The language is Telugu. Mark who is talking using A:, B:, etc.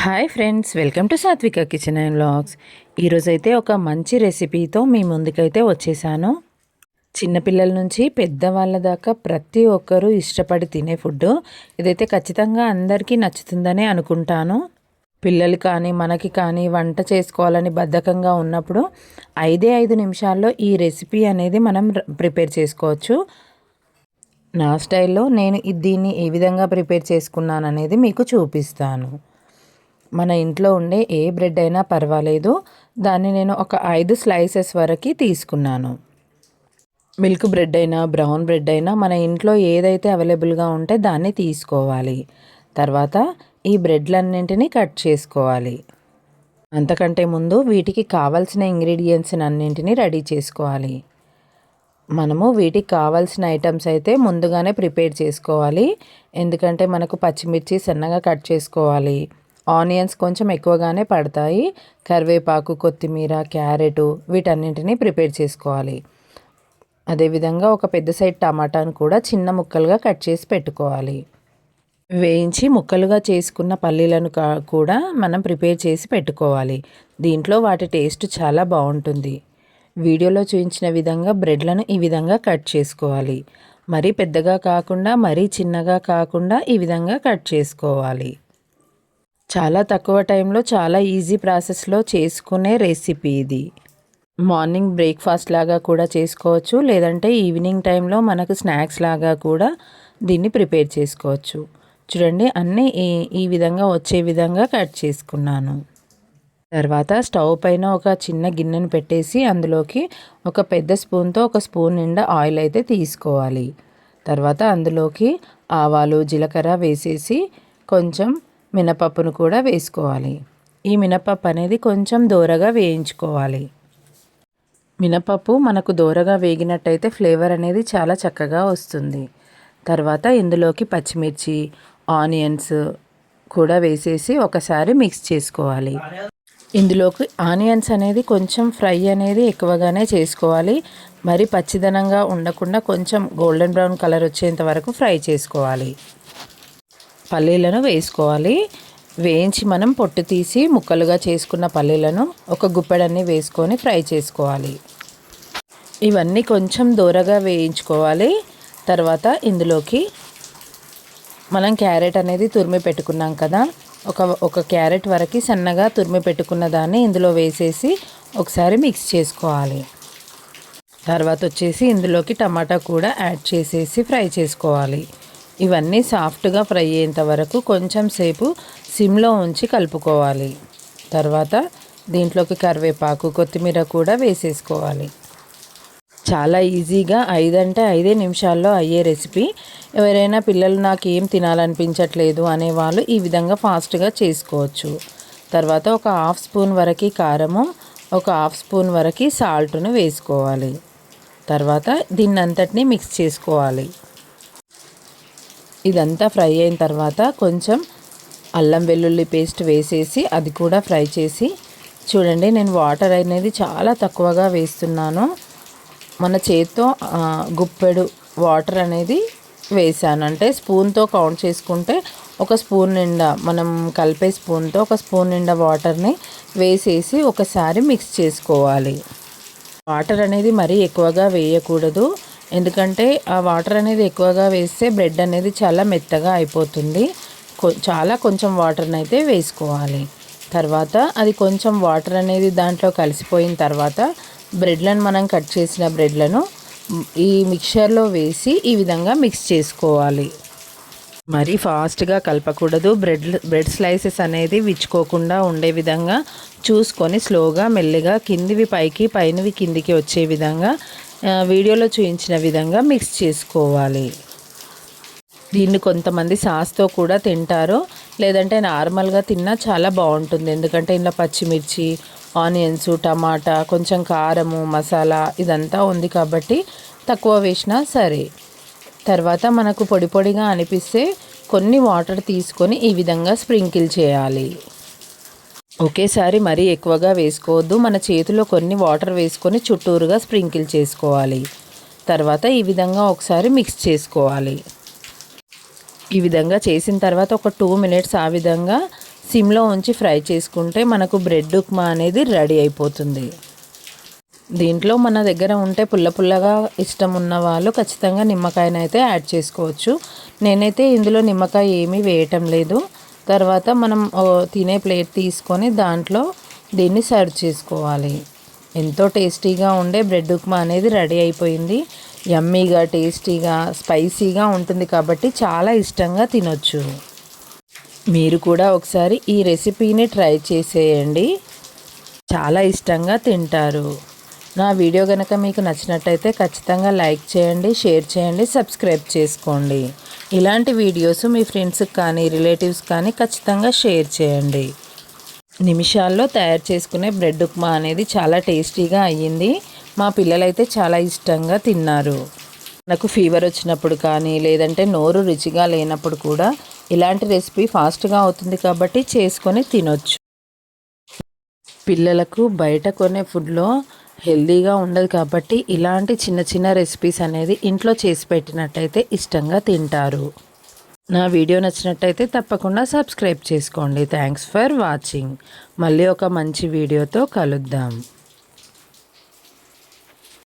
A: Hi friends welcome to Sathvika kitchen and vlogs ఈరోజైతే ఒక మంచి రెసిపీతో మీ ముందుకైతే వచ్చేసాను. చిన్నపిల్లల నుంచి పెద్దవాళ్ళ దాకా ప్రతి ఒక్కరూ ఇష్టపడి తినే ఫుడ్ ఇదైతే ఖచ్చితంగా అందరికీ నచ్చుతుందని అనుకుంటాను. పిల్లలు కానీ మనకి కానీ వంట చేసుకోవాలని బద్ధకంగా ఉన్నప్పుడు ఐదే ఐదు నిమిషాల్లో ఈ రెసిపీ అనేది మనం ప్రిపేర్ చేసుకోవచ్చు. నా స్టైల్లో నేను దీన్ని ఏ విధంగా ప్రిపేర్ చేసుకున్నాను అనేది మీకు చూపిస్తాను. మన ఇంట్లో ఉండే ఏ బ్రెడ్ అయినా పర్వాలేదు. దాన్ని నేను ఒక ఐదు స్లైసెస్ వరకు తీసుకున్నాను. మిల్క్ బ్రెడ్ అయినా బ్రౌన్ బ్రెడ్ అయినా మన ఇంట్లో ఏదైతే అవైలబుల్గా ఉంటే దాన్ని తీసుకోవాలి. తర్వాత ఈ బ్రెడ్లన్నింటినీ కట్ చేసుకోవాలి. అంతకంటే ముందు వీటికి కావాల్సిన ఇంగ్రీడియంట్స్ అన్నింటినీ రెడీ చేసుకోవాలి. మనము వీటికి కావాల్సిన ఐటమ్స్ అయితే ముందుగానే ప్రిపేర్ చేసుకోవాలి. ఎందుకంటే మనకు పచ్చిమిర్చి సన్నగా కట్ చేసుకోవాలి. ఆనియన్స్ కొంచెం ఎక్కువగానే పడతాయి. కరివేపాకు కొత్తిమీర క్యారెట్ వీటన్నింటినీ ప్రిపేర్ చేసుకోవాలి. అదేవిధంగా ఒక పెద్ద సైడ్ టమాటాను కూడా చిన్న ముక్కలుగా కట్ చేసి పెట్టుకోవాలి. వేయించి ముక్కలుగా చేసుకున్న పల్లీలను కూడా మనం ప్రిపేర్ చేసి పెట్టుకోవాలి. దీంట్లో వాటి టేస్ట్ చాలా బాగుంటుంది. వీడియోలో చూపించిన విధంగా బ్రెడ్లను ఈ విధంగా కట్ చేసుకోవాలి. మరీ పెద్దగా కాకుండా మరీ చిన్నగా కాకుండా ఈ విధంగా కట్ చేసుకోవాలి. చాలా తక్కువ టైంలో చాలా ఈజీ ప్రాసెస్లో చేసుకునే రెసిపీ ఇది. మార్నింగ్ బ్రేక్ఫాస్ట్ లాగా కూడా చేసుకోవచ్చు లేదంటే ఈవినింగ్ టైంలో మనకు స్నాక్స్ లాగా కూడా దీన్ని ప్రిపేర్ చేసుకోవచ్చు. చూడండి అన్నీ ఈ ఈ విధంగా వచ్చే విధంగా కట్ చేసుకున్నాను. తర్వాత స్టవ్ పైన ఒక చిన్న గిన్నెను పెట్టేసి అందులోకి ఒక పెద్ద స్పూన్తో ఒక స్పూన్ నిండా ఆయిల్ అయితే తీసుకోవాలి. తర్వాత అందులోకి ఆవాలు జీలకర్ర వేసేసి కొంచెం మినపప్పును కూడా వేసుకోవాలి. ఈ మినపప్పు అనేది కొంచెం దూరగా వేయించుకోవాలి. మినపప్పు మనకు దూరగా వేగినట్టయితే ఫ్లేవర్ అనేది చాలా చక్కగా వస్తుంది. తర్వాత ఇందులోకి పచ్చిమిర్చి ఆనియన్స్ కూడా వేసేసి ఒకసారి మిక్స్ చేసుకోవాలి. ఇందులోకి ఆనియన్స్ అనేది కొంచెం ఫ్రై అనేది ఎక్కువగానే చేసుకోవాలి. మరి పచ్చిదనంగా ఉండకుండా కొంచెం గోల్డెన్ బ్రౌన్ కలర్ వచ్చేంత వరకు ఫ్రై చేసుకోవాలి. పల్లీలను వేసుకోవాలి. వేయించి మనం పొట్టు తీసి ముక్కలుగా చేసుకున్న పల్లీలను ఒక గుప్పెడన్ని వేసుకొని ఫ్రై చేసుకోవాలి. ఇవన్నీ కొంచెం దూరగా వేయించుకోవాలి. తర్వాత ఇందులోకి మనం క్యారెట్ అనేది తురిమి పెట్టుకున్నాం కదా ఒక ఒక క్యారెట్ వరకు సన్నగా తురిమి పెట్టుకున్న దాన్ని ఇందులో వేసేసి ఒకసారి మిక్స్ చేసుకోవాలి. తర్వాత వచ్చేసి ఇందులోకి టమాటా కూడా యాడ్ చేసేసి ఫ్రై చేసుకోవాలి. ఇవన్నీ సాఫ్ట్గా ఫ్రై అయ్యేంత వరకు కొంచెం సేపు సిమ్లో ఉంచి కలుపుకోవాలి. తర్వాత దీంట్లోకి కరివేపాకు కొత్తిమీర కూడా వేసేసుకోవాలి. చాలా ఈజీగా ఐదంటే ఐదే నిమిషాల్లో అయ్యే రెసిపీ. ఎవరైనా పిల్లలు నాకు ఏం తినాలనిపించట్లేదు అనేవాళ్ళు ఈ విధంగా ఫాస్ట్గా చేసుకోవచ్చు. తర్వాత ఒక హాఫ్ స్పూన్ వరకు కారము ఒక హాఫ్ స్పూన్ వరకు సాల్ట్ను వేసుకోవాలి. తర్వాత దీన్నంతటిని మిక్స్ చేసుకోవాలి. ఇదంతా ఫ్రై అయిన తర్వాత కొంచెం అల్లం వెల్లుల్లి పేస్ట్ వేసేసి అది కూడా ఫ్రై చేసి చూడండి నేను వాటర్ అనేది చాలా తక్కువగా వేస్తున్నాను. మన చేత్తో గుప్పెడు వాటర్ అనేది వేసాను. అంటే స్పూన్తో కౌంట్ చేసుకుంటే ఒక స్పూన్ నిండా మనం కలిపే స్పూన్తో ఒక స్పూన్ నిండా వాటర్ని వేసేసి ఒకసారి మిక్స్ చేసుకోవాలి. వాటర్ అనేది మరీ ఎక్కువగా వేయకూడదు. ఎందుకంటే ఆ వాటర్ అనేది ఎక్కువగా వేస్తే బ్రెడ్ అనేది చాలా మెత్తగా అయిపోతుంది. చాలా కొంచెం వాటర్ని అయితే వేసుకోవాలి. తర్వాత అది కొంచెం వాటర్ అనేది దాంట్లో కలిసిపోయిన తర్వాత బ్రెడ్లను మనం కట్ చేసిన బ్రెడ్లను ఈ మిక్చర్లో వేసి ఈ విధంగా మిక్స్ చేసుకోవాలి. మరీ ఫాస్ట్గా కలపకూడదు. బ్రెడ్ బ్రెడ్ స్లైసెస్ అనేది విచ్చుకోకుండా ఉండే విధంగా చూసుకొని స్లోగా మెల్లిగా కిందివి పైకి పైనవి కిందికి వచ్చే విధంగా వీడియోలో చూపించిన విధంగా మిక్స్ చేసుకోవాలి. దీన్ని కొంతమంది సాస్తో కూడా తింటారు. లేదంటే నార్మల్గా తిన్నా చాలా బాగుంటుంది. ఎందుకంటే ఇంట్లో పచ్చిమిర్చి ఆనియన్స్ టమాటా కొంచెం కారము మసాలా ఇదంతా ఉంది కాబట్టి తక్కువ వేసినా సరే. తర్వాత మనకు పొడి పొడిగా అనిపిస్తే కొన్ని వాటర్ తీసుకొని ఈ విధంగా స్ప్రింకిల్ చేయాలి. ఒకేసారి మరీ ఎక్కువగా వేసుకోవద్దు. మన చేతిలో కొన్ని వాటర్ వేసుకొని చుట్టూరుగా స్ప్రింకిల్ చేసుకోవాలి. తర్వాత ఈ విధంగా ఒకసారి మిక్స్ చేసుకోవాలి. ఈ విధంగా చేసిన తర్వాత ఒక టూ మినిట్స్ ఆ విధంగా సిమ్లో ఉంచి ఫ్రై చేసుకుంటే మనకు బ్రెడ్ ఉప్మా అనేది రెడీ అయిపోతుంది. దీంట్లో మన దగ్గర ఉంటే పుల్ల పుల్లగా ఇష్టం ఉన్న వాళ్ళు ఖచ్చితంగా నిమ్మకాయనైతే యాడ్ చేసుకోవచ్చు. నేనైతే ఇందులో నిమ్మకాయ ఏమీ వేయటం లేదు. తర్వాత మనం తినే ప్లేట్ తీసుకొని దాంట్లో దీన్ని సర్వ్ చేసుకోవాలి. ఎంతో టేస్టీగా ఉండే బ్రెడ్ ఉప్మా అనేది రెడీ అయిపోయింది. యమ్మీగా టేస్టీగా స్పైసీగా ఉంటుంది కాబట్టి చాలా ఇష్టంగా తినొచ్చు. మీరు కూడా ఒకసారి ఈ రెసిపీని ట్రై చేసేయండి. చాలా ఇష్టంగా తింటారు. నా వీడియో కనుక మీకు నచ్చినట్టయితే ఖచ్చితంగా లైక్ చేయండి షేర్ చేయండి సబ్స్క్రైబ్ చేసుకోండి. ఇలాంటి వీడియోస్ మీ ఫ్రెండ్స్కి కానీ రిలేటివ్స్ కానీ ఖచ్చితంగా షేర్ చేయండి. నిమిషాల్లో తయారు చేసుకునే బ్రెడ్ ఉప్మా అనేది చాలా టేస్టీగా అయ్యింది. మా పిల్లలైతే చాలా ఇష్టంగా తిన్నారు. నాకు ఫీవర్ వచ్చినప్పుడు కానీ లేదంటే నోరు రుచిగా లేనప్పుడు కూడా ఇలాంటి రెసిపీ ఫాస్ట్గా అవుతుంది కాబట్టి చేసుకొని తినొచ్చు. పిల్లలకు బయట కొనే ఫుడ్లో హెల్దీగా ఉండదు కాబట్టి ఇలాంటి చిన్న చిన్న రెసిపీస్ అనేది ఇంట్లో చేసి పెట్టినట్టయితే ఇష్టంగా తింటారు. నా వీడియో నచ్చినట్టయితే తప్పకుండా సబ్స్క్రైబ్ చేసుకోండి. Thanks for watching. మళ్ళీ ఒక మంచి వీడియోతో కలుద్దాం.